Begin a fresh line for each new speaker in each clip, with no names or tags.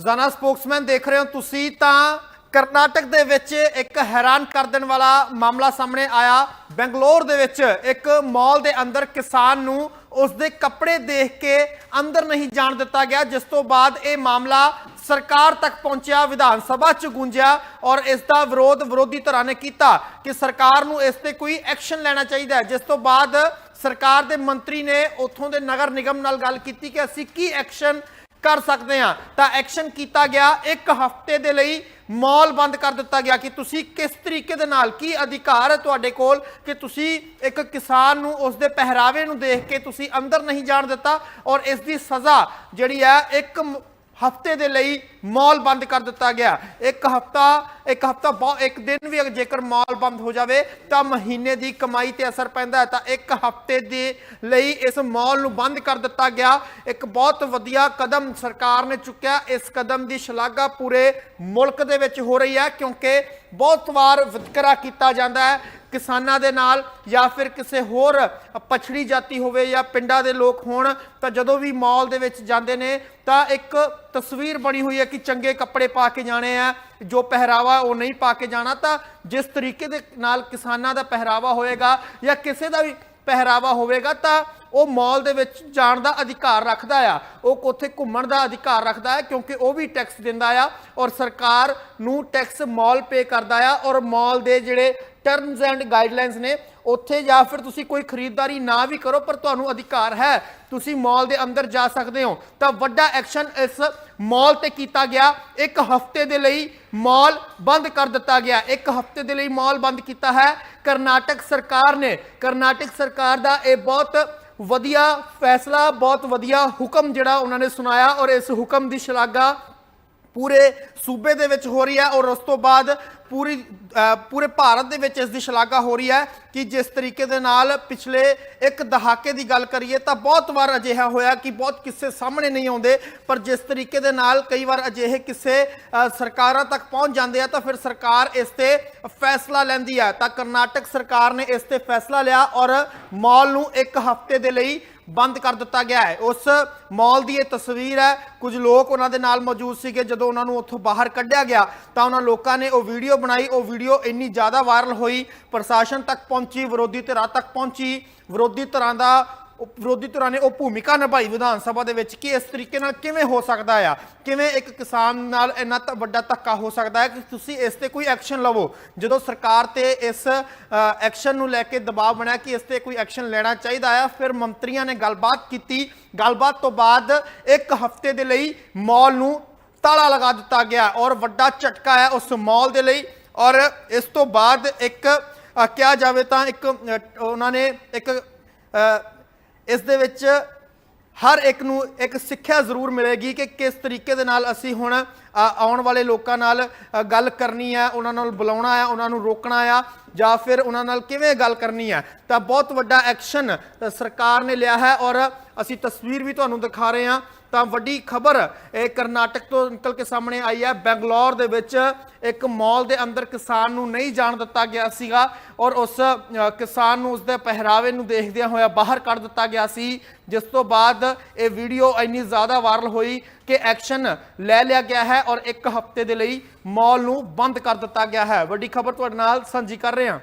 ਰੋਜ਼ਾਨਾ ਸਪੋਕਸਮੈਨ ਦੇਖ ਰਹੇ ਹੋ ਤੁਸੀਂ ਤਾਂ ਕਰਨਾਟਕ ਦੇ ਵਿੱਚ ਇੱਕ ਹੈਰਾਨ ਕਰ ਦੇਣ ਵਾਲਾ ਮਾਮਲਾ ਸਾਹਮਣੇ ਆਇਆ। ਬੈਂਗਲੌਰ ਦੇ ਵਿੱਚ ਇੱਕ ਮਾਲ ਦੇ ਅੰਦਰ ਕਿਸਾਨ ਨੂੰ ਉਸ ਦੇ ਕੱਪੜੇ ਦੇਖ ਕੇ ਅੰਦਰ ਨਹੀਂ ਜਾਣ ਦਿੱਤਾ ਗਿਆ, ਜਿਸ ਤੋਂ ਬਾਅਦ ਇਹ ਮਾਮਲਾ ਸਰਕਾਰ ਤੱਕ ਪਹੁੰਚਿਆ, ਵਿਧਾਨ ਸਭਾ ਚ ਗੂੰਜਿਆ ਔਰ ਇਸ ਦਾ ਵਿਰੋਧ ਵਿਰੋਧੀ ਧਿਰਾਂ ਨੇ ਕੀਤਾ ਕਿ ਸਰਕਾਰ ਨੂੰ ਇਸ ਤੇ ਕੋਈ ਐਕਸ਼ਨ ਲੈਣਾ ਚਾਹੀਦਾ ਹੈ। ਜਿਸ ਤੋਂ ਬਾਅਦ ਸਰਕਾਰ ਦੇ ਮੰਤਰੀ ਨੇ ਉੱਥੋਂ ਦੇ ਨਗਰ ਨਿਗਮ ਨਾਲ ਗੱਲ ਕੀਤੀ ਕਿ ਅਸੀਂ ਕੀ ਐਕਸ਼ਨ ਕਰ ਸਕਦੇ ਹਾਂ। ਤਾਂ ਐਕਸ਼ਨ ਕੀਤਾ ਗਿਆ। ਇੱਕ ਹਫ਼ਤੇ ਦੇ ਲਈ ਮਾਲ ਬੰਦ ਕਰ ਦਿੱਤਾ ਗਿਆ ਕਿ ਤੁਸੀਂ ਕਿਸ ਤਰੀਕੇ ਦੇ ਨਾਲ, ਕੀ ਅਧਿਕਾਰ ਹੈ ਤੁਹਾਡੇ ਕੋਲ ਕਿ ਤੁਸੀਂ ਇੱਕ ਕਿਸਾਨ ਨੂੰ ਉਸ ਦੇ ਪਹਿਰਾਵੇ ਨੂੰ ਦੇਖ ਕੇ ਤੁਸੀਂ ਅੰਦਰ ਨਹੀਂ ਜਾਣ ਦਿੱਤਾ ਔਰ ਇਸ ਦੀ ਸਜ਼ਾ ਜਿਹੜੀ ਹੈ ਇੱਕ ਹਫ਼ਤੇ ਦੇ ਲਈ ਮਾਲ ਬੰਦ ਕਰ ਦਿੱਤਾ ਗਿਆ। ਇੱਕ ਹਫਤਾ ਇੱਕ ਹਫਤਾ ਬਹੁਤ ਇੱਕ ਦਿਨ ਵੀ ਅਗਰ ਜੇਕਰ ਮਾਲ ਬੰਦ ਹੋ ਜਾਵੇ, ਤਾਂ ਮਹੀਨੇ ਦੀ ਕਮਾਈ ਤੇ ਅਸਰ ਪੈਂਦਾ ਤਾਂ ਇੱਕ ਹਫ਼ਤੇ ਦੇ ਲਈ ਇਸ ਮਾਲ ਨੂੰ ਬੰਦ ਕਰ ਦਿੱਤਾ ਗਿਆ। ਇੱਕ ਬਹੁਤ ਵਧੀਆ ਕਦਮ ਸਰਕਾਰ ਨੇ ਚੁੱਕਿਆ। ਇਸ ਕਦਮ ਦੀ ਸ਼ਲਾਘਾ ਪੂਰੇ ਮੁਲਕ ਦੇ ਵਿੱਚ ਹੋ ਰਹੀ ਹੈ, ਕਿਉਂਕਿ ਬਹੁਤ ਵਾਰ ਵਿਤਕਰਾ ਕੀਤਾ ਜਾਂਦਾ ਹੈ। ਕਿਸਾਨਾਂ ਦੇ ਨਾਲ ਜਾਂ ਫਿਰ ਕਿਸੇ ਹੋਰ ਪਛੜੀ ਜਾਤੀ ਹੋਵੇ ਜਾਂ ਪਿੰਡਾਂ ਦੇ ਲੋਕ ਹੋਣ, ਤਾਂ ਜਦੋਂ ਵੀ ਮਾਲ ਦੇ ਵਿੱਚ ਜਾਂਦੇ ਨੇ, ਤਾਂ ਇੱਕ ਤਸਵੀਰ ਬਣੀ ਹੋਈ ਹੈ ਕਿ ਚੰਗੇ ਕੱਪੜੇ ਪਾ ਕੇ ਜਾਣੇ ਆ। ਜੋ ਪਹਿਰਾਵਾ ਉਹ ਨਹੀਂ ਪਾ ਕੇ ਜਾਣਾ, ਤਾਂ ਜਿਸ ਤਰੀਕੇ ਦੇ ਨਾਲ ਕਿਸਾਨਾਂ ਦਾ ਪਹਿਰਾਵਾ ਹੋਏਗਾ ਜਾਂ ਕਿਸੇ ਦਾ ਵੀ ਪਹਿਰਾਵਾ ਹੋਵੇਗਾ, ਤਾਂ ਉਹ ਮਾਲ ਦੇ ਵਿੱਚ ਜਾਣ ਦਾ ਅਧਿਕਾਰ ਰੱਖਦਾ ਆ। ਉਹ ਉੱਥੇ ਘੁੰਮਣ ਦਾ ਅਧਿਕਾਰ ਰੱਖਦਾ ਹੈ ਕਿਉਂਕਿ ਉਹ ਵੀ ਟੈਕਸ ਦਿੰਦਾ ਆ ਔਰ ਸਰਕਾਰ ਨੂੰ ਟੈਕਸ ਮਾਲ ਪੇ ਕਰਦਾ ਆ ਔਰ ਮਾਲ ਦੇ ਜਿਹੜੇ ਟਰਮਸ ਐਂਡ ਗਾਈਡਲਾਈਨਸ ਨੇ, ਉੱਥੇ ਜਾਂ ਫਿਰ ਤੁਸੀਂ ਕੋਈ ਖਰੀਦਦਾਰੀ ਨਾ ਵੀ ਕਰੋ, ਪਰ ਤੁਹਾਨੂੰ ਅਧਿਕਾਰ ਹੈ। ਤੁਸੀਂ ਮਾਲ ਦੇ ਅੰਦਰ ਜਾ ਸਕਦੇ ਹੋ। ਤਾਂ ਵੱਡਾ ਐਕਸ਼ਨ ਇਸ ਮਾਲ ਤੇ ਕੀਤਾ ਗਿਆ। ਇੱਕ ਹਫ਼ਤੇ ਦੇ ਲਈ ਮਾਲ ਬੰਦ ਕਰ ਦਿੱਤਾ ਗਿਆ। ਇੱਕ ਹਫ਼ਤੇ ਦੇ ਲਈ ਮਾਲ ਬੰਦ ਕੀਤਾ ਹੈ। ਕਰਨਾਟਕ ਸਰਕਾਰ ਨੇ, ਕਰਨਾਟਕ ਸਰਕਾਰ ਦਾ ਇਹ ਬਹੁਤ ਵਧੀਆ ਫੈਸਲਾ ਬਹੁਤ ਵਧੀਆ ਹੁਕਮ ਜਿਹੜਾ ਉਹਨਾਂ ਨੇ ਸੁਣਾਇਆ ਔਰ ਇਸ ਹੁਕਮ ਦੀ ਸ਼ਲਾਘਾ ਪੂਰੇ ਸੂਬੇ ਦੇ ਵਿੱਚ ਹੋ ਰਹੀ ਹੈ ਔਰ ਉਸ ਤੋਂ ਬਾਅਦ ਪੂਰੀ ਪੂਰੇ ਭਾਰਤ ਦੇ ਵਿੱਚ ਇਸ ਦੀ ਸ਼ਲਾਘਾ ਹੋ ਰਹੀ ਹੈ ਕਿ ਜਿਸ ਤਰੀਕੇ ਦੇ ਨਾਲ ਪਿਛਲੇ ਇੱਕ ਦਹਾਕੇ ਦੀ ਗੱਲ ਕਰੀਏ ਤਾਂ ਬਹੁਤ ਵਾਰ ਅਜਿਹਾ ਹੋਇਆ ਕਿ ਬਹੁਤ ਕਿੱਸੇ ਸਾਹਮਣੇ ਨਹੀਂ ਆਉਂਦੇ, ਪਰ ਜਿਸ ਤਰੀਕੇ ਦੇ ਨਾਲ ਕਈ ਵਾਰ ਅਜਿਹੇ ਕਿੱਸੇ ਸਰਕਾਰਾਂ ਤੱਕ ਪਹੁੰਚ ਜਾਂਦੇ ਆ ਤਾਂ ਫਿਰ ਸਰਕਾਰ ਇਸ ਤੇ ਫੈਸਲਾ ਲੈਂਦੀ ਹੈ। ਤਾਂ ਕਰਨਾਟਕ ਸਰਕਾਰ ਨੇ ਇਸ ਤੇ ਫੈਸਲਾ ਲਿਆ ਔਰ ਮਾਲ ਨੂੰ ਇੱਕ ਹਫ਼ਤੇ ਦੇ ਲਈ ਬੰਦ ਕਰ ਦਿੱਤਾ ਗਿਆ ਹੈ। ਉਸ ਮਾਲ ਦੀ ਇਹ ਤਸਵੀਰ ਹੈ। ਕੁਝ ਲੋਕ ਉਹਨਾਂ ਦੇ ਨਾਲ ਮੌਜੂਦ ਸੀਗੇ। ਜਦੋਂ ਉਹਨਾਂ ਨੂੰ ਉੱਥੋਂ ਬਾਹਰ ਕੱਢਿਆ ਗਿਆ, ਤਾਂ ਉਹਨਾਂ ਲੋਕਾਂ ਨੇ ਉਹ ਵੀਡੀਓ ਬਣਾਈ। ਉਹ ਵੀਡੀਓ ਇੰਨੀ ਜ਼ਿਆਦਾ ਵਾਇਰਲ ਹੋਈ, ਪ੍ਰਸ਼ਾਸਨ ਤੱਕ ਪਹੁੰਚੀ, ਵਿਰੋਧੀ ਧਿਰਾਂ ਤੱਕ ਪਹੁੰਚੀ। ਵਿਰੋਧੀ ਧਿਰਾਂ ਦਾ ਉਹ ਵਿਰੋਧੀ ਧਿਰਾਂ ਨੇ ਉਹ ਭੂਮਿਕਾ ਨਿਭਾਈ ਵਿਧਾਨ ਸਭਾ ਦੇ ਵਿੱਚ ਕਿ ਇਸ ਤਰੀਕੇ ਨਾਲ ਕਿਵੇਂ ਹੋ ਸਕਦਾ ਆ? ਕਿਵੇਂ ਇੱਕ ਕਿਸਾਨ ਨਾਲ ਇੰਨਾ ਤਾਂ, ਵੱਡਾ ਧੱਕਾ ਹੋ ਸਕਦਾ ਹੈ ਕਿ ਤੁਸੀਂ ਇਸ ਤੇ ਕੋਈ ਐਕਸ਼ਨ ਲਵੋ? ਜਦੋਂ ਸਰਕਾਰ ਤੇ ਇਸ ਐਕਸ਼ਨ ਨੂੰ ਲੈ ਕੇ ਦਬਾਅ ਬਣਿਆ ਕਿ ਇਸ ਤੇ ਕੋਈ ਐਕਸ਼ਨ ਲੈਣਾ ਚਾਹੀਦਾ ਆ, ਫਿਰ ਮੰਤਰੀਆਂ ਨੇ ਗੱਲਬਾਤ ਕੀਤੀ। ਗੱਲਬਾਤ ਤੋਂ ਬਾਅਦ ਇੱਕ ਹਫ਼ਤੇ ਦੇ ਲਈ ਮਾਲ ਨੂੰ ਤਾਲਾ ਲਗਾ ਦਿੱਤਾ ਗਿਆ ਔਰ ਵੱਡਾ ਝਟਕਾ ਹੈ ਉਸ ਮਾਲ ਦੇ ਲਈ ਔਰ ਇਸ ਤੋਂ ਬਾਅਦ ਇੱਕ ਕਿਹਾ ਜਾਵੇ ਤਾਂ ਇੱਕ ਉਹਨਾਂ ਨੇ ਇੱਕ ਇਸ ਦੇ ਵਿੱਚ ਹਰ ਇੱਕ ਨੂੰ ਇੱਕ ਸਿੱਖਿਆ ਜ਼ਰੂਰ ਮਿਲੇਗੀ ਕਿ ਕਿਸ ਤਰੀਕੇ ਦੇ ਨਾਲ ਅਸੀਂ ਹੁਣ ਆਉਣ ਵਾਲੇ ਲੋਕਾਂ ਨਾਲ ਗੱਲ ਕਰਨੀ ਹੈ ਉਹਨਾਂ ਨਾਲ ਬੁਲਾਉਣਾ ਹੈ ਉਹਨਾਂ ਨੂੰ ਰੋਕਣਾ ਆ, ਜਾਂ ਫਿਰ ਉਹਨਾਂ ਨਾਲ ਕਿਵੇਂ ਗੱਲ ਕਰਨੀ ਹੈ ਤਾਂ ਬਹੁਤ ਵੱਡਾ ਐਕਸ਼ਨ ਸਰਕਾਰ ਨੇ ਲਿਆ ਹੈ ਔਰ ਅਸੀਂ ਤਸਵੀਰ ਵੀ ਤੁਹਾਨੂੰ ਦਿਖਾ ਰਹੇ ਹਾਂ। ਤਾਂ ਵੱਡੀ ਖਬਰ ਇਹ ਕਰਨਾਟਕ ਤੋਂ ਨਿਕਲ ਕੇ ਸਾਹਮਣੇ ਆਈ ਹੈ। ਬੈਂਗਲੌਰ ਦੇ ਵਿੱਚ ਇੱਕ ਮਾਲ ਦੇ ਅੰਦਰ ਕਿਸਾਨ ਨੂੰ ਨਹੀਂ ਜਾਣ ਦਿੱਤਾ ਗਿਆ ਸੀਗਾ ਔਰ ਉਸ ਕਿਸਾਨ ਨੂੰ ਉਸਦੇ ਪਹਿਰਾਵੇ ਨੂੰ ਦੇਖਦਿਆਂ ਹੋਇਆ ਬਾਹਰ ਕੱਢ ਦਿੱਤਾ ਗਿਆ ਸੀ। ਜਿਸ ਤੋਂ ਬਾਅਦ ਇਹ ਵੀਡੀਓ ਇੰਨੀ ਜ਼ਿਆਦਾ ਵਾਇਰਲ ਹੋਈ ਕਿ ਐਕਸ਼ਨ ਲੈ ਲਿਆ ਗਿਆ ਹੈ ਔਰ ਇੱਕ ਹਫ਼ਤੇ ਦੇ ਲਈ ਮਾਲ ਨੂੰ ਬੰਦ ਕਰ ਦਿੱਤਾ ਗਿਆ ਹੈ। ਵੱਡੀ ਖਬਰ ਤੁਹਾਡੇ ਨਾਲ ਸਾਂਝੀ ਕਰ ਰਹੇ ਹਾਂ।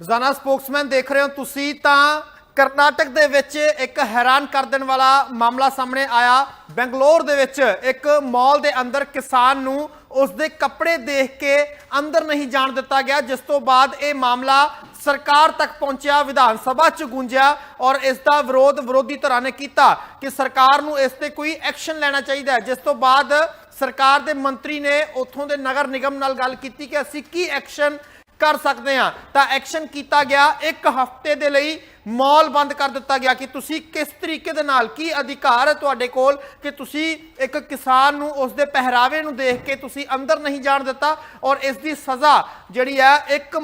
ਰੋਜ਼ਾਨਾ ਸਪੋਕਸਮੈਨ ਦੇਖ ਰਹੇ ਹੋ ਤੁਸੀਂ ਤਾਂ ਕਰਨਾਟਕ ਦੇ ਵਿੱਚ ਇੱਕ ਹੈਰਾਨ ਕਰ ਦੇਣ ਵਾਲਾ ਮਾਮਲਾ ਸਾਹਮਣੇ ਆਇਆ। ਬੈਂਗਲੌਰ ਦੇ ਵਿੱਚ ਇੱਕ ਮਾਲ ਦੇ ਅੰਦਰ ਕਿਸਾਨ ਨੂੰ ਉਸ ਦੇ ਕੱਪੜੇ ਦੇਖ ਕੇ ਅੰਦਰ ਨਹੀਂ ਜਾਣ ਦਿੱਤਾ ਗਿਆ, ਜਿਸ ਤੋਂ ਬਾਅਦ ਇਹ ਮਾਮਲਾ ਸਰਕਾਰ ਤੱਕ ਪਹੁੰਚਿਆ, ਵਿਧਾਨ ਸਭਾ ਚ ਗੂੰਜਿਆ ਔਰ ਇਸ ਦਾ ਵਿਰੋਧ ਵਿਰੋਧੀ ਧਿਰਾਂ ਨੇ ਕੀਤਾ ਕਿ ਸਰਕਾਰ ਨੂੰ ਇਸ ਤੇ ਕੋਈ ਐਕਸ਼ਨ ਲੈਣਾ ਚਾਹੀਦਾ ਹੈ, ਜਿਸ ਤੋਂ ਬਾਅਦ ਸਰਕਾਰ ਦੇ ਮੰਤਰੀ ਨੇ ਉੱਥੋਂ ਦੇ ਨਗਰ ਨਿਗਮ ਨਾਲ ਗੱਲ ਕੀਤੀ ਕਿ ਅਸੀਂ ਕੀ ਐਕਸ਼ਨ ਕਰ ਸਕਦੇ ਹਾਂ। ਤਾਂ ਐਕਸ਼ਨ ਕੀਤਾ ਗਿਆ। ਇੱਕ ਹਫ਼ਤੇ ਦੇ ਲਈ ਮਾਲ ਬੰਦ ਕਰ ਦਿੱਤਾ ਗਿਆ ਕਿ ਤੁਸੀਂ ਕਿਸ ਤਰੀਕੇ ਦੇ ਨਾਲ, ਕੀ ਅਧਿਕਾਰ ਹੈ ਤੁਹਾਡੇ ਕੋਲ ਕਿ ਤੁਸੀਂ ਇੱਕ ਕਿਸਾਨ ਨੂੰ ਉਸ ਦੇ ਪਹਿਰਾਵੇ ਨੂੰ ਦੇਖ ਕੇ ਤੁਸੀਂ ਅੰਦਰ ਨਹੀਂ ਜਾਣ ਦਿੱਤਾ ਔਰ ਇਸ ਦੀ ਸਜ਼ਾ ਜਿਹੜੀ ਹੈ ਇੱਕ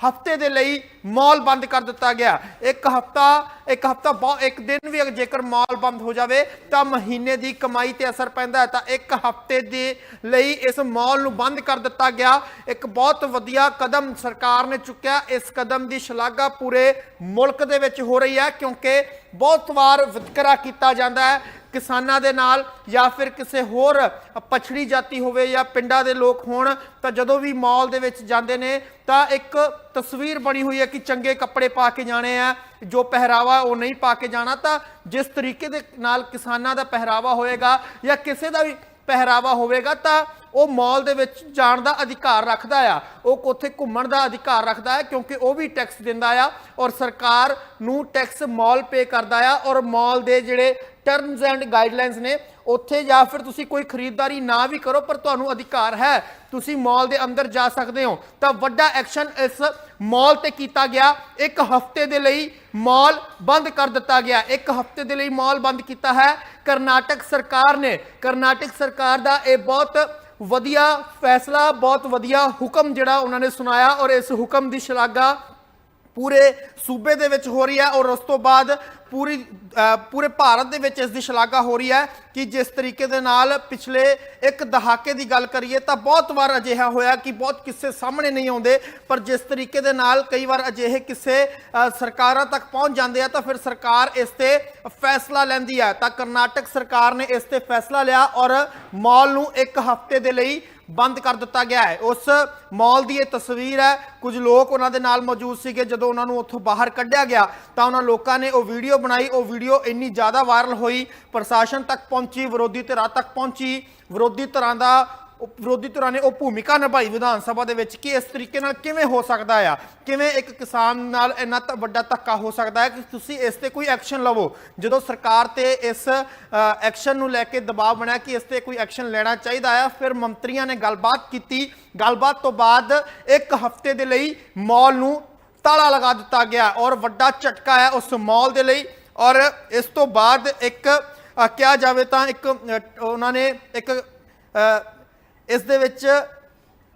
ਹਫ਼ਤੇ ਦੇ ਲਈ ਮਾਲ ਬੰਦ ਕਰ ਦਿੱਤਾ ਗਿਆ। ਇੱਕ ਹਫ਼ਤਾ ਇੱਕ ਹਫ਼ਤਾ ਬਹੁਤ ਇੱਕ ਦਿਨ ਵੀ ਜੇਕਰ ਮਾਲ ਬੰਦ ਹੋ ਜਾਵੇ, ਤਾਂ ਮਹੀਨੇ ਦੀ ਕਮਾਈ ਤੇ ਅਸਰ ਪੈਂਦਾ ਹੈ। ਤਾਂ ਇੱਕ ਹਫ਼ਤੇ ਦੇ ਲਈ ਇਸ ਮਾਲ ਨੂੰ ਬੰਦ ਕਰ ਦਿੱਤਾ ਗਿਆ। ਇੱਕ ਬਹੁਤ ਵਧੀਆ ਕਦਮ ਸਰਕਾਰ ਨੇ ਚੁੱਕਿਆ। ਇਸ ਕਦਮ ਦੀ ਸ਼ਲਾਘਾ ਪੂਰੇ ਮੁਲਕ ਦੇ ਵਿੱਚ ਹੋ ਰਹੀ ਹੈ, ਕਿਉਂਕਿ ਬਹੁਤ ਵਾਰ ਵਿਤਕਰਾ ਕੀਤਾ ਜਾਂਦਾ ਹੈ ਕਿਸਾਨਾਂ ਦੇ ਨਾਲ ਜਾਂ ਫਿਰ ਕਿਸੇ ਹੋਰ ਪਛੜੀ ਜਾਤੀ ਹੋਵੇ ਜਾਂ ਪਿੰਡਾਂ ਦੇ ਲੋਕ ਹੋਣ, ਤਾਂ ਜਦੋਂ ਵੀ ਮਾਲ ਦੇ ਵਿੱਚ ਜਾਂਦੇ ਨੇ, ਤਾਂ ਇੱਕ ਤਸਵੀਰ ਬਣੀ ਹੋਈ ਹੈ ਕਿ ਚੰਗੇ ਕੱਪੜੇ ਪਾ ਕੇ ਜਾਣੇ ਆ, ਜੋ ਪਹਿਰਾਵਾ ਉਹ ਨਹੀਂ ਪਾ ਕੇ ਜਾਣਾ, ਤਾਂ ਜਿਸ ਤਰੀਕੇ ਦੇ ਨਾਲ ਕਿਸਾਨਾਂ ਦਾ ਪਹਿਰਾਵਾ ਹੋਏਗਾ ਜਾਂ ਕਿਸੇ ਦਾ ਵੀ ਪਹਿਰਾਵਾ ਹੋਵੇਗਾ, ਤਾਂ ਉਹ ਮਾਲ ਦੇ ਵਿੱਚ ਜਾਣ ਦਾ ਅਧਿਕਾਰ ਰੱਖਦਾ ਆ, ਉਹ ਉੱਥੇ ਘੁੰਮਣ ਦਾ ਅਧਿਕਾਰ ਰੱਖਦਾ ਹੈ ਕਿਉਂਕਿ ਉਹ ਵੀ ਟੈਕਸ ਦਿੰਦਾ ਆ ਔਰ ਸਰਕਾਰ ਨੂੰ ਟੈਕਸ ਮਾਲ ਪੇ ਕਰਦਾ ਆ ਔਰ ਮਾਲ ਦੇ ਜਿਹੜੇ ਟਰਮਸ ਐਂਡ ਗਾਈਡਲਾਈਨਸ ਨੇ, ਉੱਥੇ ਜਾਂ ਫਿਰ ਤੁਸੀਂ ਕੋਈ ਖਰੀਦਦਾਰੀ ਨਾ ਵੀ ਕਰੋ, ਪਰ ਤੁਹਾਨੂੰ ਅਧਿਕਾਰ ਹੈ, ਤੁਸੀਂ ਮਾਲ ਦੇ ਅੰਦਰ ਜਾ ਸਕਦੇ ਹੋ। ਤਾਂ ਵੱਡਾ ਐਕਸ਼ਨ ਇਸ ਮਾਲ ਤੇ ਕੀਤਾ ਗਿਆ, ਇੱਕ ਹਫ਼ਤੇ ਦੇ ਲਈ ਮਾਲ ਬੰਦ ਕਰ ਦਿੱਤਾ ਗਿਆ। ਇੱਕ ਹਫ਼ਤੇ ਦੇ ਲਈ ਮਾਲ ਬੰਦ ਕੀਤਾ ਹੈ। ਕਰਨਾਟਕ ਸਰਕਾਰ ਨੇ, ਕਰਨਾਟਕ ਸਰਕਾਰ ਦਾ ਇਹ ਬਹੁਤ ਵਧੀਆ ਫੈਸਲਾ, ਬਹੁਤ ਵਧੀਆ ਹੁਕਮ ਜਿਹੜਾ ਉਹਨਾਂ ਨੇ ਸੁਣਾਇਆ ਔਰ ਇਸ ਹੁਕਮ ਦੀ ਸ਼ਲਾਘਾ ਪੂਰੇ ਸੂਬੇ ਦੇ ਵਿੱਚ ਹੋ ਰਹੀ ਹੈ ਔਰ ਉਸ ਤੋਂ ਬਾਅਦ ਪੂਰੀ ਪੂਰੇ ਭਾਰਤ ਦੇ ਵਿੱਚ ਇਸ ਦੀ ਸ਼ਲਾਘਾ ਹੋ ਰਹੀ ਹੈ ਕਿ ਜਿਸ ਤਰੀਕੇ ਦੇ ਨਾਲ ਪਿਛਲੇ ਇੱਕ ਦਹਾਕੇ ਦੀ ਗੱਲ ਕਰੀਏ ਤਾਂ ਬਹੁਤ ਵਾਰ ਅਜਿਹਾ ਹੋਇਆ ਕਿ ਬਹੁਤ ਕਿੱਸੇ ਸਾਹਮਣੇ ਨਹੀਂ ਆਉਂਦੇ, ਪਰ ਜਿਸ ਤਰੀਕੇ ਦੇ ਨਾਲ ਕਈ ਵਾਰ ਅਜਿਹੇ ਕਿੱਸੇ ਸਰਕਾਰਾਂ ਤੱਕ ਪਹੁੰਚ ਜਾਂਦੇ ਆ ਤਾਂ ਫਿਰ ਸਰਕਾਰ ਇਸ ਤੇ ਫੈਸਲਾ ਲੈਂਦੀ ਹੈ। ਤਾਂ ਕਰਨਾਟਕ ਸਰਕਾਰ ਨੇ ਇਸ ਤੇ ਫੈਸਲਾ ਲਿਆ ਔਰ ਮਾਲ ਨੂੰ ਇੱਕ ਹਫ਼ਤੇ ਦੇ ਲਈ ਬੰਦ ਕਰ ਦਿੱਤਾ ਗਿਆ ਹੈ। ਉਸ ਮਾਲ ਦੀ ਇਹ ਤਸਵੀਰ ਹੈ। ਕੁਝ ਲੋਕ ਉਹਨਾਂ ਦੇ ਨਾਲ ਮੌਜੂਦ ਸੀਗੇ। ਜਦੋਂ ਉਹਨਾਂ ਨੂੰ ਉੱਥੋਂ ਬਾਹਰ ਕੱਢਿਆ ਗਿਆ, ਤਾਂ ਉਹਨਾਂ ਲੋਕਾਂ ਨੇ ਉਹ ਵੀਡੀਓ ਬਣਾਈ। ਉਹ ਵੀਡੀਓ ਇੰਨੀ ਜ਼ਿਆਦਾ ਵਾਇਰਲ ਹੋਈ, ਪ੍ਰਸ਼ਾਸਨ ਤੱਕ ਪਹੁੰਚੀ, ਵਿਰੋਧੀ ਧਿਰਾਂ ਤੱਕ ਪਹੁੰਚੀ। ਵਿਰੋਧੀ ਧਿਰਾਂ ਦਾ ਉਹ ਵਿਰੋਧੀ ਧਿਰਾਂ ਨੇ ਉਹ ਭੂਮਿਕਾ ਨਿਭਾਈ ਵਿਧਾਨ ਸਭਾ ਦੇ ਵਿੱਚ ਕਿ ਇਸ ਤਰੀਕੇ ਨਾਲ ਕਿਵੇਂ ਹੋ ਸਕਦਾ ਆ? ਕਿਵੇਂ ਇੱਕ ਕਿਸਾਨ ਨਾਲ ਇੰਨਾ ਤ- ਵੱਡਾ ਧੱਕਾ ਹੋ ਸਕਦਾ ਹੈ ਕਿ ਤੁਸੀਂ ਇਸ ਤੇ ਕੋਈ ਐਕਸ਼ਨ ਲਵੋ? ਜਦੋਂ ਸਰਕਾਰ ਤੇ ਇਸ ਐਕਸ਼ਨ ਨੂੰ ਲੈ ਕੇ ਦਬਾਅ ਬਣਿਆ ਕਿ ਇਸ ਤੇ ਕੋਈ ਐਕਸ਼ਨ ਲੈਣਾ ਚਾਹੀਦਾ ਆ, ਫਿਰ ਮੰਤਰੀਆਂ ਨੇ ਗੱਲਬਾਤ ਕੀਤੀ। ਗੱਲਬਾਤ ਤੋਂ ਬਾਅਦ ਇੱਕ ਹਫ਼ਤੇ ਦੇ ਲਈ ਮਾਲ ਨੂੰ ਤਾਲਾ ਲਗਾ ਦਿੱਤਾ ਗਿਆ ਔਰ ਵੱਡਾ ਝਟਕਾ ਹੈ ਉਸ ਮਾਲ ਦੇ ਲਈ ਔਰ ਇਸ ਤੋਂ ਬਾਅਦ ਇੱਕ ਕਿਹਾ ਜਾਵੇ ਤਾਂ ਇੱਕ ਉਹਨਾਂ ਨੇ ਇੱਕ ਇਸ ਦੇ ਵਿੱਚ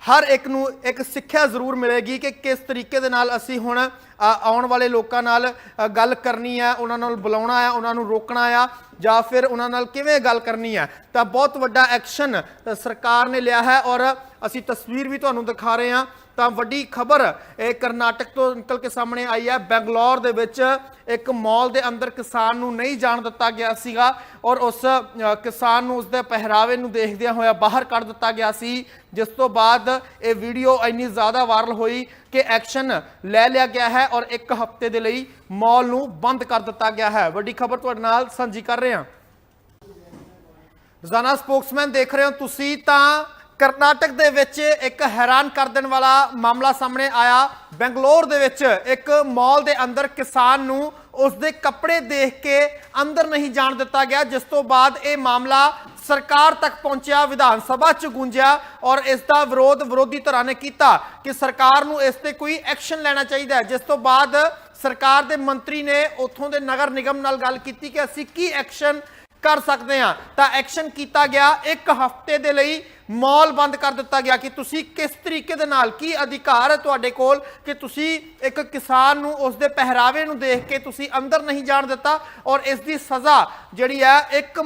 ਹਰ ਇੱਕ ਨੂੰ ਇੱਕ ਸਿੱਖਿਆ ਜ਼ਰੂਰ ਮਿਲੇਗੀ ਕਿ ਕਿਸ ਤਰੀਕੇ ਦੇ ਨਾਲ ਅਸੀਂ ਹੁਣ ਆਉਣ ਵਾਲੇ ਲੋਕਾਂ ਨਾਲ ਗੱਲ ਕਰਨੀ ਹੈ, ਉਹਨਾਂ ਨਾਲ ਬੁਲਾਉਣਾ ਆ ਉਹਨਾਂ ਨੂੰ ਰੋਕਣਾ ਆ, ਜਾਂ ਫਿਰ ਉਹਨਾਂ ਨਾਲ ਕਿਵੇਂ ਗੱਲ ਕਰਨੀ ਹੈ। ਤਾਂ ਬਹੁਤ ਵੱਡਾ ਐਕਸ਼ਨ ਸਰਕਾਰ ਨੇ ਲਿਆ ਹੈ ਔਰ ਅਸੀਂ ਤਸਵੀਰ ਵੀ ਤੁਹਾਨੂੰ ਦਿਖਾ ਰਹੇ ਹਾਂ। ਤਾਂ ਵੱਡੀ ਖਬਰ, ਇਹ ਕਰਨਾਟਕ ਤੋਂ ਨਿਕਲ ਕੇ ਸਾਹਮਣੇ ਆਈ ਹੈ। ਬੈਂਗਲੌਰ ਦੇ ਵਿੱਚ ਇੱਕ ਮਾਲ ਦੇ ਅੰਦਰ ਕਿਸਾਨ ਨੂੰ ਨਹੀਂ ਜਾਣ ਦਿੱਤਾ ਗਿਆ ਸੀਗਾ ਔਰ ਉਸ ਕਿਸਾਨ ਨੂੰ ਉਸਦੇ ਪਹਿਰਾਵੇ ਨੂੰ ਦੇਖਦਿਆਂ ਹੋਇਆ ਬਾਹਰ ਕੱਢ ਦਿੱਤਾ ਗਿਆ ਸੀ। ਜਿਸ ਤੋਂ ਬਾਅਦ ਇਹ ਵੀਡੀਓ ਇੰਨੀ ਜ਼ਿਆਦਾ ਵਾਇਰਲ ਹੋਈ ਕਿ ਐਕਸ਼ਨ ਲੈ ਲਿਆ ਗਿਆ ਹੈ ਔਰ ਇੱਕ ਹਫ਼ਤੇ ਦੇ ਲਈ ਮਾਲ ਨੂੰ ਬੰਦ ਕਰ ਦਿੱਤਾ ਗਿਆ ਹੈ। ਵੱਡੀ ਖਬਰ ਤੁਹਾਡੇ ਨਾਲ ਸਾਂਝੀ ਕਰ ਰਹੇ ਹਾਂ। ਰੋਜ਼ਾਨਾ ਸਪੋਕਸਮੈਨ ਦੇਖ ਰਹੇ ਹੋ ਤੁਸੀਂ ਤਾਂ ਕਰਨਾਟਕ ਦੇ ਵਿੱਚ ਇੱਕ ਹੈਰਾਨ ਕਰ ਦੇਣ ਵਾਲਾ ਮਾਮਲਾ ਸਾਹਮਣੇ ਆਇਆ। ਬੈਂਗਲੌਰ ਦੇ ਵਿੱਚ ਇੱਕ ਮਾਲ ਦੇ ਅੰਦਰ ਕਿਸਾਨ ਨੂੰ ਉਸਦੇ ਕੱਪੜੇ ਦੇਖ ਕੇ ਅੰਦਰ ਨਹੀਂ ਜਾਣ ਦਿੱਤਾ ਗਿਆ, ਜਿਸ ਤੋਂ ਬਾਅਦ ਇਹ ਮਾਮਲਾ ਸਰਕਾਰ ਤੱਕ ਪਹੁੰਚਿਆ, ਵਿਧਾਨ ਸਭਾ ਚ ਗੂੰਜਿਆ ਔਰ ਇਸ ਦਾ ਵਿਰੋਧ ਵਿਰੋਧੀ ਧਿਰਾਂ ਨੇ ਕੀਤਾ ਕਿ ਸਰਕਾਰ ਨੂੰ ਇਸ ਤੇ ਕੋਈ ਐਕਸ਼ਨ ਲੈਣਾ ਚਾਹੀਦਾ ਹੈ। ਜਿਸ ਤੋਂ ਬਾਅਦ ਸਰਕਾਰ ਦੇ ਮੰਤਰੀ ਨੇ ਉੱਥੋਂ ਦੇ ਨਗਰ ਨਿਗਮ ਨਾਲ ਗੱਲ ਕੀਤੀ ਕਿ ਅਸੀਂ ਕੀ ਐਕਸ਼ਨ ਕਰ ਸਕਦੇ ਹਾਂ। ਤਾਂ ਐਕਸ਼ਨ ਕੀਤਾ ਗਿਆ। ਇੱਕ ਹਫ਼ਤੇ ਦੇ ਲਈ ਮਾਲ ਬੰਦ ਕਰ ਦਿੱਤਾ ਗਿਆ ਕਿ ਤੁਸੀਂ ਕਿਸ ਤਰੀਕੇ ਦੇ ਨਾਲ, ਕੀ ਅਧਿਕਾਰ ਹੈ ਤੁਹਾਡੇ ਕੋਲ ਕਿ ਤੁਸੀਂ ਇੱਕ ਕਿਸਾਨ ਨੂੰ ਉਸ ਦੇ ਪਹਿਰਾਵੇ ਨੂੰ ਦੇਖ ਕੇ ਤੁਸੀਂ ਅੰਦਰ ਨਹੀਂ ਜਾਣ ਦਿੱਤਾ ਔਰ ਇਸ ਦੀ ਸਜ਼ਾ ਜਿਹੜੀ ਹੈ ਇੱਕ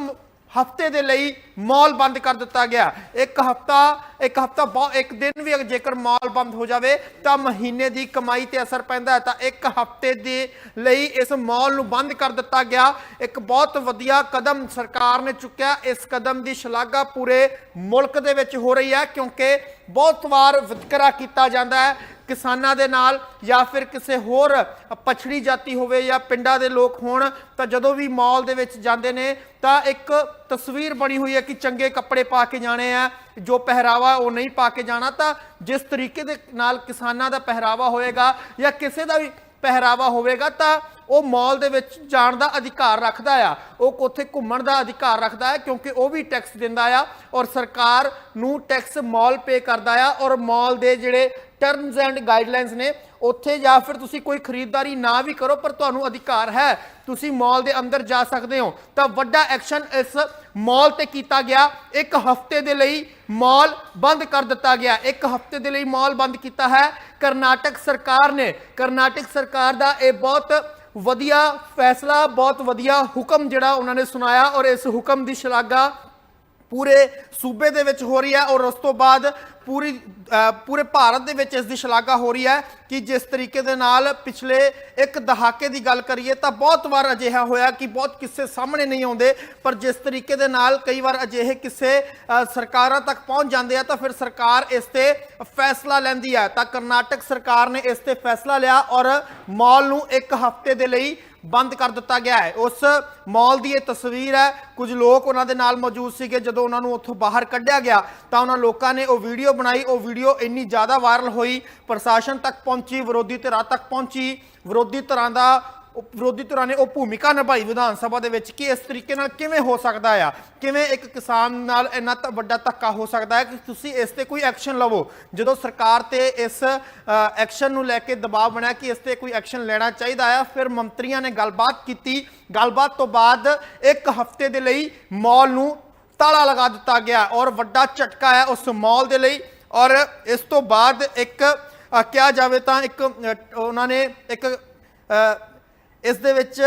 ਹਫ਼ਤੇ ਦੇ ਲਈ ਮਾਲ ਬੰਦ ਕਰ ਦਿੱਤਾ ਗਿਆ। ਇੱਕ ਹਫਤਾ ਇੱਕ ਹਫਤਾ ਬਹੁਤ ਇੱਕ ਦਿਨ ਵੀ ਜੇਕਰ ਮਾਲ ਬੰਦ ਹੋ ਜਾਵੇ, ਤਾਂ ਮਹੀਨੇ ਦੀ ਕਮਾਈ ਤੇ ਅਸਰ ਪੈਂਦਾ ਤਾਂ ਇੱਕ ਹਫ਼ਤੇ ਦੇ ਲਈ ਇਸ ਮਾਲ ਨੂੰ ਬੰਦ ਕਰ ਦਿੱਤਾ ਗਿਆ। ਇੱਕ ਬਹੁਤ ਵਧੀਆ ਕਦਮ ਸਰਕਾਰ ਨੇ ਚੁੱਕਿਆ। ਇਸ ਕਦਮ ਦੀ ਸ਼ਲਾਘਾ ਪੂਰੇ ਮੁਲਕ ਦੇ ਵਿੱਚ ਹੋ ਰਹੀ ਹੈ, ਕਿਉਂਕਿ ਬਹੁਤ ਵਾਰ ਵਿਤਕਰਾ ਕੀਤਾ ਜਾਂਦਾ ਹੈ। ਕਿਸਾਨਾਂ ਦੇ ਨਾਲ ਜਾਂ ਫਿਰ ਕਿਸੇ ਹੋਰ ਪਛੜੀ ਜਾਤੀ ਹੋਵੇ ਜਾਂ ਪਿੰਡਾਂ ਦੇ ਲੋਕ ਹੋਣ, ਤਾਂ ਜਦੋਂ ਵੀ ਮਾਲ ਦੇ ਵਿੱਚ ਜਾਂਦੇ ਨੇ, ਤਾਂ ਇੱਕ ਤਸਵੀਰ ਬਣੀ ਹੋਈ ਹੈ ਕਿ ਚੰਗੇ ਕੱਪੜੇ ਪਾ ਕੇ ਜਾਣੇ ਆ। ਜੋ ਪਹਿਰਾਵਾ ਉਹ ਨਹੀਂ ਪਾ ਕੇ ਜਾਣਾ, ਤਾਂ ਜਿਸ ਤਰੀਕੇ ਦੇ ਨਾਲ ਕਿਸਾਨਾਂ ਦਾ ਪਹਿਰਾਵਾ ਹੋਏਗਾ ਜਾਂ ਕਿਸੇ ਦਾ ਵੀ ਪਹਿਰਾਵਾ ਹੋਵੇਗਾ, ਤਾਂ ਉਹ ਮਾਲ ਦੇ ਵਿੱਚ ਜਾਣ ਦਾ ਅਧਿਕਾਰ ਰੱਖਦਾ ਆ। ਉਹ ਉੱਥੇ ਘੁੰਮਣ ਦਾ ਅਧਿਕਾਰ ਰੱਖਦਾ ਹੈ ਕਿਉਂਕਿ ਉਹ ਵੀ ਟੈਕਸ ਦਿੰਦਾ ਆ ਔਰ ਸਰਕਾਰ ਨੂੰ ਟੈਕਸ ਮਾਲ ਪੇ ਕਰਦਾ ਆ ਔਰ ਮਾਲ ਦੇ ਜਿਹੜੇ ਟਰਮਸ ਐਂਡ ਗਾਈਡਲਾਈਨਸ ਨੇ, ਉੱਥੇ ਜਾਂ ਫਿਰ ਤੁਸੀਂ ਕੋਈ ਖਰੀਦਦਾਰੀ ਨਾ ਵੀ ਕਰੋ, ਪਰ ਤੁਹਾਨੂੰ ਅਧਿਕਾਰ ਹੈ। ਤੁਸੀਂ ਮਾਲ ਦੇ ਅੰਦਰ ਜਾ ਸਕਦੇ ਹੋ। ਤਾਂ ਵੱਡਾ ਐਕਸ਼ਨ ਇਸ ਮਾਲ ਤੇ ਕੀਤਾ ਗਿਆ। ਇੱਕ ਹਫ਼ਤੇ ਦੇ ਲਈ ਮਾਲ ਬੰਦ ਕਰ ਦਿੱਤਾ ਗਿਆ। ਇੱਕ ਹਫ਼ਤੇ ਦੇ ਲਈ ਮਾਲ ਬੰਦ ਕੀਤਾ ਹੈ। ਕਰਨਾਟਕ ਸਰਕਾਰ ਨੇ, ਕਰਨਾਟਕ ਸਰਕਾਰ ਦਾ ਇਹ ਬਹੁਤ ਵਧੀਆ ਫੈਸਲਾ ਬਹੁਤ ਵਧੀਆ ਹੁਕਮ ਜਿਹੜਾ ਉਹਨਾਂ ਨੇ ਸੁਣਾਇਆ ਔਰ ਇਸ ਹੁਕਮ ਦੀ ਸ਼ਲਾਘਾ ਪੂਰੇ ਸੂਬੇ ਦੇ ਵਿੱਚ ਹੋ ਰਹੀ ਹੈ ਔਰ ਉਸ ਤੋਂ ਬਾਅਦ ਪੂਰੀ ਪੂਰੇ ਭਾਰਤ ਦੇ ਵਿੱਚ ਇਸ ਦੀ ਸ਼ਲਾਘਾ ਹੋ ਰਹੀ ਹੈ ਕਿ ਜਿਸ ਤਰੀਕੇ ਦੇ ਨਾਲ ਪਿਛਲੇ ਇੱਕ ਦਹਾਕੇ ਦੀ ਗੱਲ ਕਰੀਏ ਤਾਂ ਬਹੁਤ ਵਾਰ ਅਜਿਹਾ ਹੋਇਆ ਕਿ ਬਹੁਤ ਕਿੱਸੇ ਸਾਹਮਣੇ ਨਹੀਂ ਆਉਂਦੇ, ਪਰ ਜਿਸ ਤਰੀਕੇ ਦੇ ਨਾਲ ਕਈ ਵਾਰ ਅਜਿਹੇ ਕਿੱਸੇ ਸਰਕਾਰਾਂ ਤੱਕ ਪਹੁੰਚ ਜਾਂਦੇ ਆ ਤਾਂ ਫਿਰ ਸਰਕਾਰ ਇਸ ਤੇ ਫੈਸਲਾ ਲੈਂਦੀ ਹੈ। ਤਾਂ ਕਰਨਾਟਕ ਸਰਕਾਰ ਨੇ ਇਸ ਤੇ ਫੈਸਲਾ ਲਿਆ ਔਰ ਮਾਲ ਨੂੰ ਇੱਕ ਹਫ਼ਤੇ ਦੇ ਲਈ ਬੰਦ ਕਰ ਦਿੱਤਾ ਗਿਆ ਹੈ। ਉਸ ਮਾਲ ਦੀ ਇਹ ਤਸਵੀਰ ਹੈ। ਕੁਝ ਲੋਕ ਉਹਨਾਂ ਦੇ ਨਾਲ ਮੌਜੂਦ ਸੀਗੇ। ਜਦੋਂ ਉਹਨਾਂ ਨੂੰ ਉੱਥੋਂ ਬਾਹਰ ਕੱਢਿਆ ਗਿਆ, ਤਾਂ ਉਹਨਾਂ ਲੋਕਾਂ ਨੇ ਉਹ ਵੀਡੀਓ ਬਣਾਈ। ਉਹ ਵੀਡੀਓ ਇੰਨੀ ਜ਼ਿਆਦਾ ਵਾਇਰਲ ਹੋਈ, ਪ੍ਰਸ਼ਾਸਨ ਤੱਕ ਪਹੁੰਚੀ, ਵਿਰੋਧੀ ਧਿਰਾਂ ਤੱਕ ਪਹੁੰਚੀ। ਵਿਰੋਧੀ ਧਿਰਾਂ ਦਾ ਉਹ ਵਿਰੋਧੀ ਧਿਰਾਂ ਨੇ ਉਹ ਭੂਮਿਕਾ ਨਿਭਾਈ ਵਿਧਾਨ ਸਭਾ ਦੇ ਵਿੱਚ ਕਿ ਇਸ ਤਰੀਕੇ ਨਾਲ ਕਿਵੇਂ ਹੋ ਸਕਦਾ ਆ? ਕਿਵੇਂ ਇੱਕ ਕਿਸਾਨ ਨਾਲ ਇੰਨਾ ਧ- ਵੱਡਾ ਧੱਕਾ ਹੋ ਸਕਦਾ ਹੈ ਕਿ ਤੁਸੀਂ ਇਸ ਤੇ ਕੋਈ ਐਕਸ਼ਨ ਲਵੋ? ਜਦੋਂ ਸਰਕਾਰ ਤੇ ਇਸ ਐਕਸ਼ਨ ਨੂੰ ਲੈ ਕੇ ਦਬਾਅ ਬਣਿਆ ਕਿ ਇਸ ਤੇ ਕੋਈ ਐਕਸ਼ਨ ਲੈਣਾ ਚਾਹੀਦਾ ਆ, ਫਿਰ ਮੰਤਰੀਆਂ ਨੇ ਗੱਲਬਾਤ ਕੀਤੀ। ਗੱਲਬਾਤ ਤੋਂ ਬਾਅਦ ਇੱਕ ਹਫ਼ਤੇ ਦੇ ਲਈ ਮਾਲ ਨੂੰ ਤਾਲਾ ਲਗਾ ਦਿੱਤਾ ਗਿਆ ਔਰ ਵੱਡਾ ਝਟਕਾ ਹੈ ਉਸ ਮਾਲ ਦੇ ਲਈ ਔਰ ਇਸ ਤੋਂ ਬਾਅਦ ਇੱਕ ਕਿਹਾ ਜਾਵੇ ਤਾਂ ਇੱਕ ਉਹਨਾਂ ਨੇ ਇੱਕ ਇਸ ਦੇ ਵਿੱਚ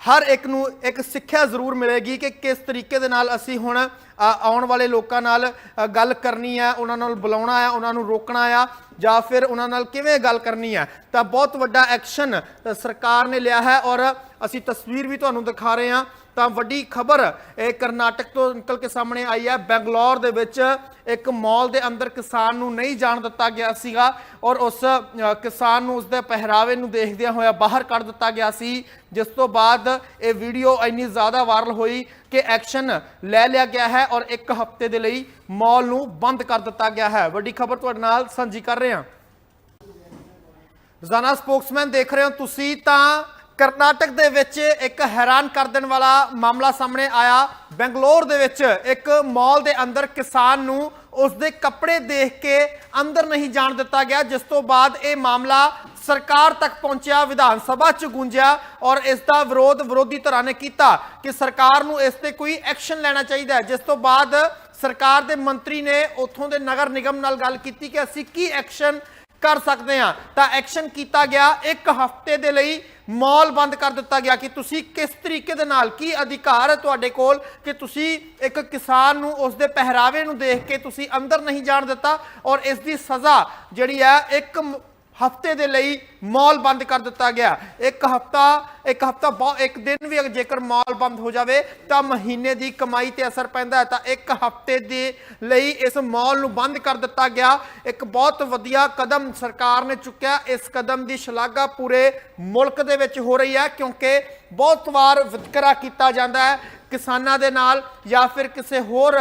ਹਰ ਇੱਕ ਨੂੰ ਇੱਕ ਸਿੱਖਿਆ ਜ਼ਰੂਰ ਮਿਲੇਗੀ ਕਿ ਕਿਸ ਤਰੀਕੇ ਦੇ ਨਾਲ ਅਸੀਂ ਹੁਣ ਆਉਣ ਵਾਲੇ ਲੋਕਾਂ ਨਾਲ ਗੱਲ ਕਰਨੀ ਹੈ, ਉਹਨਾਂ ਨਾਲ ਬੁਲਾਉਣਾ ਹੈ, ਉਹਨਾਂ ਨੂੰ ਰੋਕਣਾ ਆ, ਜਾਂ ਫਿਰ ਉਹਨਾਂ ਨਾਲ ਕਿਵੇਂ ਗੱਲ ਕਰਨੀ ਹੈ। ਤਾਂ ਬਹੁਤ ਵੱਡਾ ਐਕਸ਼ਨ ਸਰਕਾਰ ਨੇ ਲਿਆ ਹੈ ਔਰ ਅਸੀਂ ਤਸਵੀਰ ਵੀ ਤੁਹਾਨੂੰ ਦਿਖਾ ਰਹੇ ਹਾਂ। ਤਾਂ ਵੱਡੀ ਖਬਰ ਇਹ ਕਰਨਾਟਕ ਤੋਂ ਨਿਕਲ ਕੇ ਸਾਹਮਣੇ ਆਈ ਹੈ। ਬੈਂਗਲੌਰ ਦੇ ਵਿੱਚ ਇੱਕ ਮਾਲ ਦੇ ਅੰਦਰ ਕਿਸਾਨ ਨੂੰ ਨਹੀਂ ਜਾਣ ਦਿੱਤਾ ਗਿਆ ਸੀਗਾ ਔਰ ਉਸ ਕਿਸਾਨ ਨੂੰ ਉਸਦੇ ਪਹਿਰਾਵੇ ਨੂੰ ਦੇਖਦਿਆਂ ਹੋਇਆ ਬਾਹਰ ਕੱਢ ਦਿੱਤਾ ਗਿਆ ਸੀ। ਜਿਸ ਤੋਂ ਬਾਅਦ ਇਹ ਵੀਡੀਓ ਇੰਨੀ ਜ਼ਿਆਦਾ ਵਾਇਰਲ ਹੋਈ ਕਿ ਐਕਸ਼ਨ ਲੈ ਲਿਆ ਗਿਆ ਹੈ ਔਰ ਇੱਕ ਹਫ਼ਤੇ ਦੇ ਲਈ ਮਾਲ ਨੂੰ ਬੰਦ ਕਰ ਦਿੱਤਾ ਗਿਆ ਹੈ। ਵੱਡੀ ਖਬਰ ਤੁਹਾਡੇ ਨਾਲ ਸਾਂਝੀ ਕਰ ਰਹੇ ਹਾਂ। ਰੋਜ਼ਾਨਾ ਸਪੋਕਸਮੈਨ ਦੇਖ ਰਹੇ ਹੋ ਤੁਸੀਂ ਤਾਂ ਕਰਨਾਟਕ ਦੇ ਵਿੱਚ ਇੱਕ ਹੈਰਾਨ ਕਰ ਦੇਣ ਵਾਲਾ ਮਾਮਲਾ ਸਾਹਮਣੇ ਆਇਆ। ਬੈਂਗਲੌਰ ਦੇ ਵਿੱਚ ਇੱਕ ਮਾਲ ਦੇ ਅੰਦਰ ਕਿਸਾਨ ਨੂੰ ਉਸ ਦੇ ਕੱਪੜੇ ਦੇਖ ਕੇ ਅੰਦਰ ਨਹੀਂ ਜਾਣ ਦਿੱਤਾ ਗਿਆ, ਜਿਸ ਤੋਂ ਬਾਅਦ ਇਹ ਮਾਮਲਾ ਸਰਕਾਰ ਤੱਕ ਪਹੁੰਚਿਆ, ਵਿਧਾਨ ਸਭਾ ਚ ਗੂੰਜਿਆ ਔਰ ਇਸ ਦਾ ਵਿਰੋਧ ਵਿਰੋਧੀ ਧਿਰਾਂ ਨੇ ਕੀਤਾ ਕਿ ਸਰਕਾਰ ਨੂੰ ਇਸ ਤੇ ਕੋਈ ਐਕਸ਼ਨ ਲੈਣਾ ਚਾਹੀਦਾ ਹੈ। ਜਿਸ ਤੋਂ ਬਾਅਦ ਸਰਕਾਰ ਦੇ ਮੰਤਰੀ ਨੇ ਉੱਥੋਂ ਦੇ ਨਗਰ ਨਿਗਮ ਨਾਲ ਗੱਲ ਕੀਤੀ ਕਿ ਅਸੀਂ ਕੀ ਐਕਸ਼ਨ ਕਰ ਸਕਦੇ ਹਾਂ। ਤਾਂ ਐਕਸ਼ਨ ਕੀਤਾ ਗਿਆ। ਇੱਕ ਹਫ਼ਤੇ ਦੇ ਲਈ ਮਾਲ ਬੰਦ ਕਰ ਦਿੱਤਾ ਗਿਆ ਕਿ ਤੁਸੀਂ ਕਿਸ ਤਰੀਕੇ ਦੇ ਨਾਲ, ਕੀ ਅਧਿਕਾਰ ਹੈ ਤੁਹਾਡੇ ਕੋਲ ਕਿ ਤੁਸੀਂ ਇੱਕ ਕਿਸਾਨ ਨੂੰ, ਉਸ ਦੇ ਪਹਿਰਾਵੇ ਨੂੰ ਦੇਖ ਕੇ ਤੁਸੀਂ ਅੰਦਰ ਨਹੀਂ ਜਾਣ ਦਿੱਤਾ ਔਰ ਇਸ ਦੀ ਸਜ਼ਾ ਜਿਹੜੀ ਹੈ ਇੱਕ ਹਫ਼ਤੇ ਦੇ ਲਈ ਮਾਲ ਬੰਦ ਕਰ ਦਿੱਤਾ ਗਿਆ। ਇੱਕ ਹਫ਼ਤਾ ਇੱਕ ਹਫ਼ਤਾ ਬਹੁਤ ਇੱਕ ਦਿਨ ਵੀ ਜੇਕਰ ਮਾਲ ਬੰਦ ਹੋ ਜਾਵੇ, ਤਾਂ ਮਹੀਨੇ ਦੀ ਕਮਾਈ ਤੇ ਅਸਰ ਪੈਂਦਾ ਹੈ। ਤਾਂ ਇੱਕ ਹਫ਼ਤੇ ਦੇ ਲਈ ਇਸ ਮਾਲ ਨੂੰ ਬੰਦ ਕਰ ਦਿੱਤਾ ਗਿਆ। ਇੱਕ ਬਹੁਤ ਵਧੀਆ ਕਦਮ ਸਰਕਾਰ ਨੇ ਚੁੱਕਿਆ। ਇਸ ਕਦਮ ਦੀ ਸ਼ਲਾਘਾ ਪੂਰੇ ਮੁਲਕ ਦੇ ਵਿੱਚ ਹੋ ਰਹੀ ਹੈ, ਕਿਉਂਕਿ ਬਹੁਤ ਵਾਰ ਵਿਤਕਰਾ ਕੀਤਾ ਜਾਂਦਾ ਹੈ। ਕਿਸਾਨਾਂ ਦੇ ਨਾਲ ਜਾਂ ਫਿਰ ਕਿਸੇ ਹੋਰ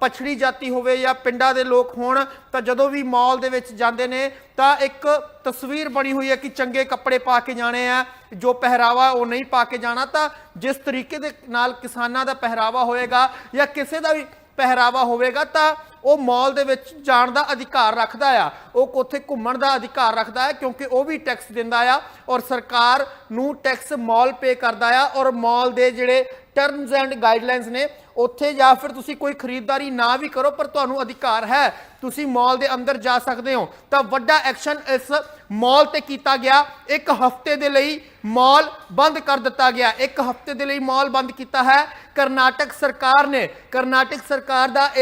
ਪਛੜੀ ਜਾਤੀ ਹੋਵੇ ਜਾਂ ਪਿੰਡਾਂ ਦੇ ਲੋਕ ਹੋਣ, ਤਾਂ ਜਦੋਂ ਵੀ ਮਾਲ ਦੇ ਵਿੱਚ ਜਾਂਦੇ ਨੇ, ਤਾਂ ਇੱਕ ਤਸਵੀਰ ਬਣੀ ਹੋਈ ਹੈ ਕਿ ਚੰਗੇ ਕੱਪੜੇ ਪਾ ਕੇ ਜਾਣੇ ਆ, ਜੋ ਪਹਿਰਾਵਾ ਉਹ ਨਹੀਂ ਪਾ ਕੇ ਜਾਣਾ, ਤਾਂ ਜਿਸ ਤਰੀਕੇ ਦੇ ਨਾਲ ਕਿਸਾਨਾਂ ਦਾ ਪਹਿਰਾਵਾ ਹੋਏਗਾ ਜਾਂ ਕਿਸੇ ਦਾ ਵੀ ਪਹਿਰਾਵਾ ਹੋਵੇਗਾ, ਤਾਂ ਉਹ ਮਾਲ ਦੇ ਵਿੱਚ ਜਾਣ ਦਾ ਅਧਿਕਾਰ ਰੱਖਦਾ ਆ। ਉਹ ਉੱਥੇ ਘੁੰਮਣ ਦਾ ਅਧਿਕਾਰ ਰੱਖਦਾ ਹੈ ਕਿਉਂਕਿ ਉਹ ਵੀ ਟੈਕਸ ਦਿੰਦਾ ਆ ਔਰ ਸਰਕਾਰ ਨੂੰ ਟੈਕਸ ਮਾਲ ਪੇ ਕਰਦਾ ਆ ਔਰ ਮਾਲ ਦੇ ਜਿਹੜੇ ਟਰਮਸ ਐਂਡ ਗਾਈਡਲਾਈਨਸ ਨੇ, ਉੱਥੇ ਜਾਂ ਫਿਰ ਤੁਸੀਂ ਕੋਈ ਖਰੀਦਦਾਰੀ ਨਾ ਵੀ ਕਰੋ, ਪਰ ਤੁਹਾਨੂੰ ਅਧਿਕਾਰ ਹੈ, ਤੁਸੀਂ ਮਾਲ ਦੇ ਅੰਦਰ ਜਾ ਸਕਦੇ ਹੋ। ਤਾਂ ਵੱਡਾ ਐਕਸ਼ਨ ਇਸ ਮਾਲ ਤੇ ਕੀਤਾ ਗਿਆ। ਇੱਕ ਹਫ਼ਤੇ ਦੇ ਲਈ ਮਾਲ ਬੰਦ ਕਰ ਦਿੱਤਾ ਗਿਆ। ਇੱਕ ਹਫ਼ਤੇ ਦੇ ਲਈ ਮਾਲ ਬੰਦ ਕੀਤਾ ਹੈ। ਕਰਨਾਟਕ ਸਰਕਾਰ ਨੇ, ਕਰਨਾਟਕ ਸਰਕਾਰ ਦਾ